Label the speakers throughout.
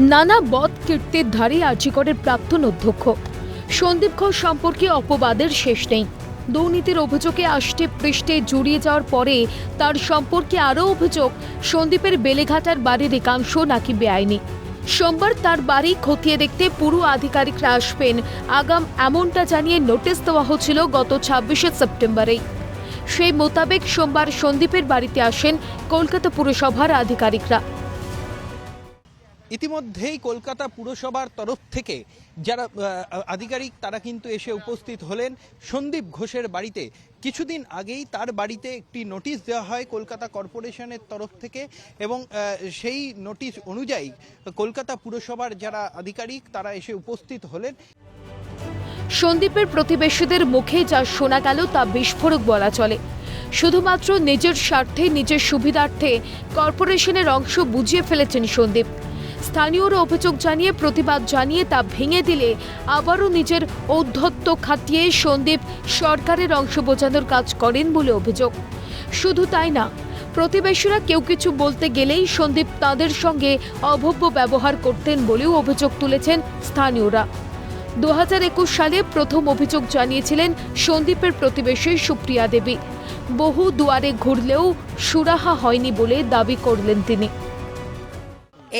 Speaker 1: নানা বদ কীর্তির ধারে আর্যিকরের প্রাক্তন অধ্যক্ষ। সন্দীপ ঘোষ সম্পর্কে অপবাদের শেষ নেই। দুর্নীতির অভিযোগে আষ্টে পৃষ্ঠে জড়িয়ে যাওয়ার পরে তার সম্পর্কে আরও অভিযোগ সন্দীপের বেলেঘাটার বাড়ির একাংশ নাকি বেআইনি। সোমবার তার বাড়ি খতিয়ে দেখতে পুরো আধিকারিকরা আসবেন। আগাম এমনটা জানিয়ে নোটিশ দেওয়া হচ্ছিল গত ছাব্বিশে সেপ্টেম্বরেই সেই মোতাবেক সোমবার সন্দীপের বাড়িতে আসেন কলকাতা পুরসভার আধিকারিকরা।
Speaker 2: ইতিমধ্যেই কলকাতা পুরসভার তরফ থেকে যারা আধিকারিক তারা কিন্তু এসে উপস্থিত হলেন। সন্দীপ ঘোষের বাড়িতে কিছুদিন আগেই তার বাড়িতে একটি নোটিশ দেওয়া হয় কলকাতা কর্পোরেশনের তরফ থেকে এবং সেই নোটিশ অনুযায়ী কলকাতা পুরসভার যারা আধিকারিক তারা এসে উপস্থিত হলেন।
Speaker 1: সন্দীপের প্রতিবেশীদের মুখে যা শোনা গেল তা বিস্ফোরক বলা চলে। শুধুমাত্র নিজের স্বার্থে, নিজের সুবিধার্থে কর্পোরেশনের অংশ বুঝিয়ে ফেলেছেন সন্দীপ। স্থানীয়রা অভিযোগ জানিয়ে প্রতিবাদ জানিয়ে তা ভেঙে দিলে আবারও নিজের ঔদ্ধত্য খাটিয়ে সন্দীপ সরকারের অংশ বোঝানোর কাজ করেন বলে অভিযোগ। শুধু তাই না, প্রতিবেশীরা কেউ কিছু বলতে গেলেই সন্দীপ তাদের সঙ্গে অভব্য ব্যবহার করতেন বলেও অভিযোগ তুলেছেন স্থানীয়রা। দু হাজার একুশ সালে প্রথম অভিযোগ জানিয়েছিলেন সন্দীপের প্রতিবেশী সুপ্রিয়া দেবী। বহু দুয়ারে ঘুরলেও সুরাহা হয়নি বলে দাবি করলেন তিনি।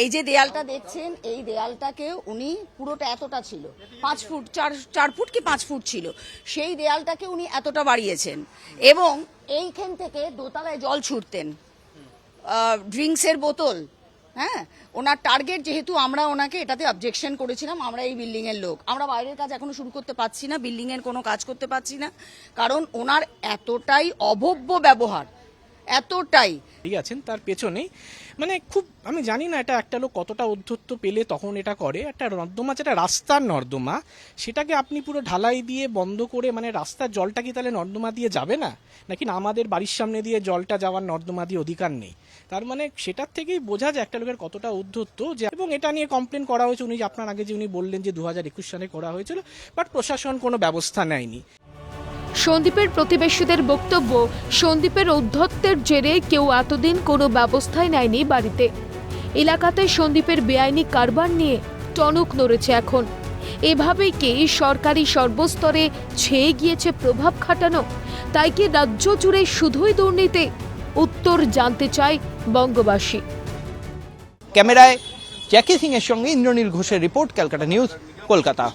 Speaker 3: এই যে দেয়ালটা দেখছেন, এই দেয়ালটাকে উনি পুরোটা এতটা ছিল। পাঁচ ফুট, চার চার ফুট কি পাঁচ ফুট ছিল? সেই দেয়ালটাকে উনি এতটা বাড়িয়েছেন। এবং এইখান থেকে দোতলায় জল ছুটতেন। ড্রিঙ্কসের বোতল হ্যাঁ? ওনার টার্গেট যেহেতু আমরা ওনাকে এটাতে অবজেকশন করেছিলাম, আমরা এই বিল্ডিংয়ের লোক। আমরা বাইরের কাজ এখনও শুরু করতে পারছি না, বিল্ডিংয়ের কোনো কাজ করতে পারছি না। কারণ ওনার এতটাই অভব্য ব্যবহার এতটাই।
Speaker 4: আছেন, তার পেছনে মানে খুব, আমি জানি না এটা একটা লোক কতটা অধ্যত্ব পেলে তখন এটা করে। একটা নর্দমা, যেটা রাস্তার নর্দমা, সেটাকে আপনি পুরো ঢালাই দিয়ে বন্ধ করে মানে রাস্তার জলটা কি তাহলে নর্দমা দিয়ে যাবে না? নাকি না আমাদের বাড়ির সামনে দিয়ে জলটা যাওয়ার নর্দমা দিয়ে অধিকার নেই? তার মানে সেটার থেকেই বোঝা যায় একটা লোকের কতটা উদ্ধত্ত যে, এবং এটা নিয়ে কমপ্লেন করা হয়েছে। উনি আপনার আগে যে উনি বললেন যে দু হাজার একুশ সালে করা হয়েছিল বাট প্রশাসন কোনো ব্যবস্থা নেয়নি।
Speaker 1: সন্দীপের প্রতিবেশীদের বক্তব্য, সন্দীপের ঔদ্ধত্যের জেরে কেউ এতদিন কোনো ব্যবস্থাই নেয়নি বাড়িতে। এলাকাতে সন্দীপের বেআইনি কারবার নিয়ে টনক নড়েছে এখন। এভাবেই কি সরকারি সর্বস্তরে ছেয়ে গিয়েছে প্রভাব খাটানো? তাই কি রাজ্য জুড়ে শুধুই দুর্নীতি? উত্তর জানতে চায় বঙ্গবাসী।
Speaker 2: ক্যামেরায় জ্যাকি সিং এর সঙ্গে ইন্দ্রনীল ঘোষের রিপোর্ট, ক্যালকাটা নিউজ, কলকাতা।